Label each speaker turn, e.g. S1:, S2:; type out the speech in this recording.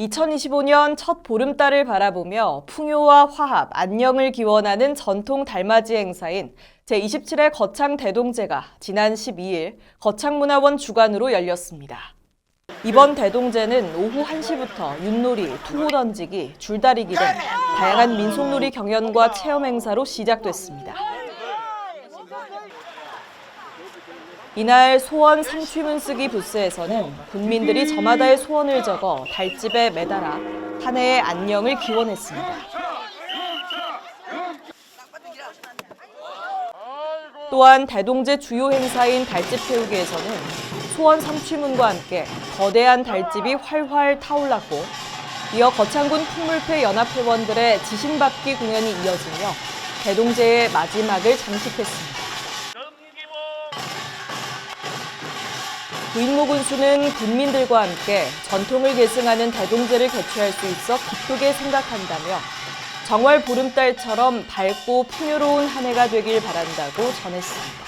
S1: 2025년 첫 보름달을 바라보며 풍요와 화합, 안녕을 기원하는 전통 달맞이 행사인 제27회 거창 대동제가 지난 12일 거창문화원 주관으로 열렸습니다. 이번 대동제는 오후 1시부터 윷놀이, 투호 던지기, 줄다리기 등 다양한 민속놀이 경연과 체험 행사로 시작됐습니다. 이날 소원 상취문 쓰기 부스에서는 군민들이 저마다의 소원을 적어 달집에 매달아 한 해의 안녕을 기원했습니다. 또한 대동제 주요 행사인 달집 태우기에서는 소원 상취문과 함께 거대한 달집이 활활 타올랐고 이어 거창군 풍물패 연합회원들의 지신받기 공연이 이어지며 대동제의 마지막을 장식했습니다. 부인모 군수는 군민들과 함께 전통을 계승하는 대동제를 개최할 수 있어 기쁘게 생각한다며 정월 보름달처럼 밝고 풍요로운 한 해가 되길 바란다고 전했습니다.